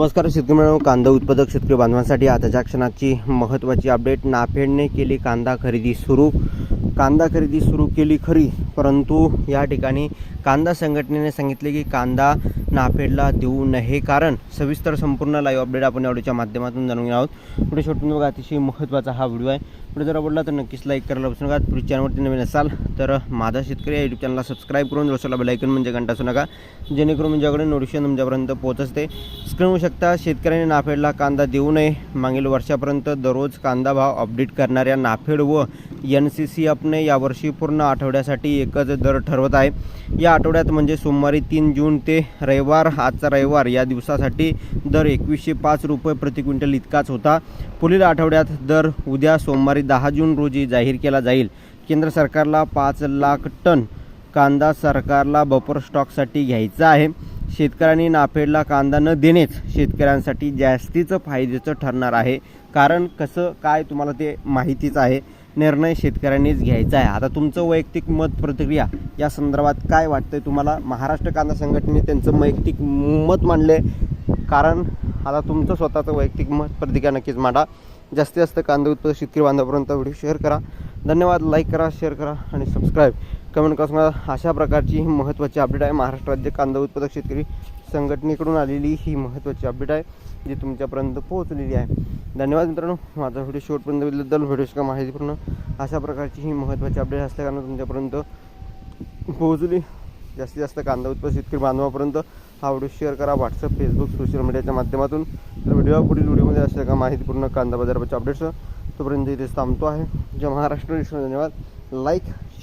नमस्कार शेतकरी मित्रांनो कांदा उत्पादक शेतकरी बांधवांसाठी आताच्या क्षणाची महत्त्वाची अपडेट. नाफेडने केली कांदा खरेदी सुरू. कांदा खरेदी सुरू केली खरी परंतु या ठिकाणी कांदा संघटनेने सांगितले की कांदा नाफेडला देऊ नये कारण सविस्तर संपूर्ण लाईव्ह अपडेट आपण या व्हिडिओच्या माध्यमातून जाणून घेणार आहोत. पुढे छोटून बघा अतिशय महत्त्वाचा हा व्हिडिओ आहे. पुढे जर आवडला तर नक्कीच लाईक करायला विसरू नका. पुढे चॅनलवरती नवीन असाल तर माझा शेतकरी या यूट्यूब चॅनलला सबस्क्राईब करून जसला बेलायकन म्हणजे घंटा असू नका. जेणेकरून तुमच्याकडे नोटिफिकेशन तुमच्यापर्यंत पोहोचते. स्क्रीन होऊ शकता शेतकऱ्यांनी नाफेडला कांदा देऊ नये. मागील वर्षापर्यंत दररोज कांदा भाव अपडेट करणाऱ्या नाफेड व एन सी सी अपने यावर्षी पूर्ण आठवड्यासाठी एकच दर ठरवत आहे. या आठवड्यात म्हणजे सोमवारी तीन जून ते रविवार आजचा रविवार या दिवसासाठी दर एकवीसशे पाच रुपये प्रति क्विंटल इतकाच होता. पुढील आठवड्यात दर उद्या सोमवारी दहा जून रोजी जाहीर केला जाईल. केंद्र सरकारला पाच लाख टन कांदा सरकारला बफर स्टॉकसाठी घ्यायचा आहे. शेतकऱ्यांनी नाफेडला कांदा न देणेच शेतकऱ्यांसाठी जास्तीचं फायद्याचं ठरणार आहे. कारण कसं काय तुम्हाला ते माहितीच आहे. निर्णय शेतकऱ्यांनीच घ्यायचा आहे. आता तुमचं वैयक्तिक मत प्रतिक्रिया या संदर्भात काय वाटतंय तुम्हाला? महाराष्ट्र कांदा संघटनेने त्यांचं वैयक्तिक मत मांडले कारण आता तुमचं स्वतःचं वैयक्तिक मत प्रतिक्रिया नक्कीच मांडा. जास्तीत जास्त कांदा उत्पादक शेतकरी बांधवापर्यंत व्हिडिओ शेअर करा. धन्यवाद. लाईक करा शेअर करा आणि सबस्क्राईब कमेंट करा अशा प्रकारची ही महत्त्वाची अपडेट आहे. महाराष्ट्र राज्य कांदा उत्पादक शेतकरी संघटनेकडून आलेली ही महत्त्वाची अपडेट आहे जी तुमच्यापर्यंत पोहोचलेली आहे. धन्यवाद मित्रांनो. माझा व्हिडिओ शेवटपर्यंत बघितल्याबद्दल व्हिडिओची माहितीपूर्ण अशा प्रकारची ही महत्त्वाची अपडेट असल्याकारणानं तुमच्यापर्यंत पोहोचली. जास्तीत जास्त कांदा उत्पादक शेतकरी बांधवापर्यंत हा व्हिडिओ शेअर करा. व्हॉट्सअप फेसबुक सोशल मीडियाच्या माध्यमातून. तर व्हिडिओ पुढील व्हिडिओमध्ये असल्या का माहितीपूर्ण कांदा बाजाराच्या अपडेट्स तोपर्यंत इथेच थांबतो आहे. जय महाराष्ट्र धन्यवाद. लाईक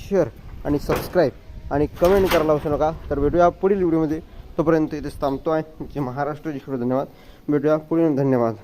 शेअर आणि सबस्क्राईब आणि कमेंट करायला विसरू नका. तर भेटूया पुढील व्हिडिओमध्ये तोपर्यंत इथेच थांबतो आहे जे महाराष्ट्र जिकडे धन्यवाद. भेटूया पुढील. धन्यवाद.